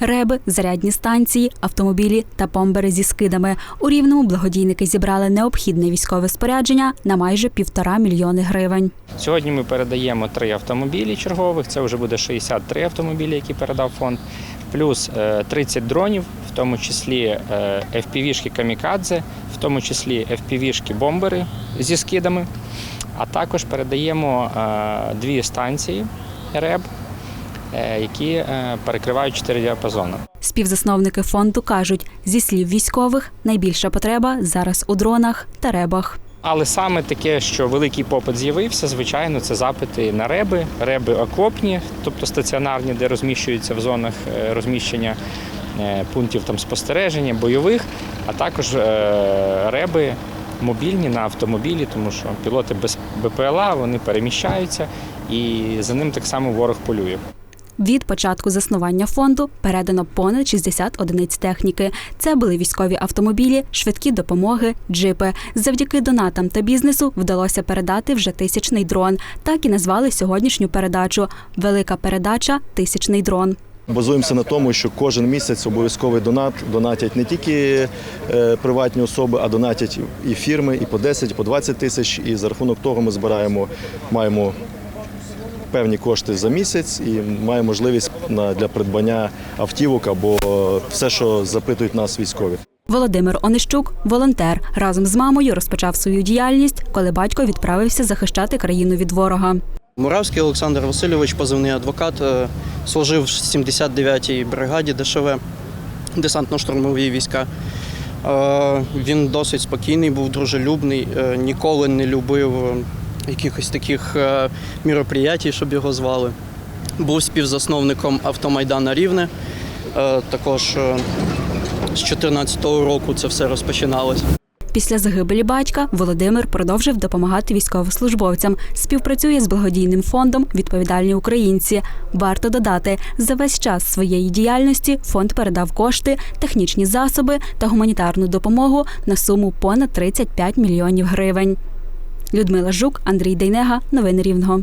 Реби, зарядні станції, автомобілі та помбери зі скидами. У рівному благодійники зібрали необхідне військове спорядження на майже півтора мільйони гривень. Сьогодні ми передаємо три автомобілі чергових. Це вже буде 63 автомобілі, які передав фонд, плюс е, 30 дронів, в тому числі е, FPV-шки камікадзе, в тому числі FPV-шки бомбери зі скидами. А також передаємо е, дві станції РЕБ, е, які е, перекривають чотири діапазони. Співзасновники фонду кажуть, зі слів військових, найбільша потреба зараз у дронах та ребах. Але саме таке, що великий попит з'явився, звичайно, це запити на реби, реби окопні, тобто стаціонарні, де розміщуються в зонах е, розміщення е, пунктів там спостереження, бойових, а також е, реби мобільні на автомобілі, тому що пілоти без БПЛА вони переміщаються і за ним так само ворог полює. Від початку заснування фонду передано понад 60 одиниць техніки. Це були військові автомобілі, швидкі допомоги, джипи. Завдяки донатам та бізнесу вдалося передати вже тисячний дрон. Так і назвали сьогоднішню передачу. Велика передача тисячний дрон. Базуємося на тому, що кожен місяць обов'язковий донат донатять не тільки е, приватні особи, а донатять і фірми, і по 10, і по 20 тисяч. І за рахунок того ми збираємо, маємо певні кошти за місяць і маємо можливість для придбання автівок або все, що запитують нас військові. Володимир Онищук, волонтер, разом з мамою розпочав свою діяльність, коли батько відправився захищати країну від ворога. Муравський Олександр Васильович, позивний адвокат, е, служив в 79-й бригаді ДШВ, десантно-штурмові війська. Е, Він досить спокійний, був дружелюбний, е, ніколи не любив якихось таких е, міроприятій, щоб його звали. Був співзасновником автомайдана Рівне. Е, Також е, з 14-го року це все розпочиналося. Після загибелі батька Володимир продовжив допомагати військовослужбовцям. Співпрацює з благодійним фондом Відповідальні українці. Варто додати, за весь час своєї діяльності фонд передав кошти, технічні засоби та гуманітарну допомогу на суму понад 35 мільйонів гривень. Людмила Жук, Андрій Дейнега. Новини Рівного.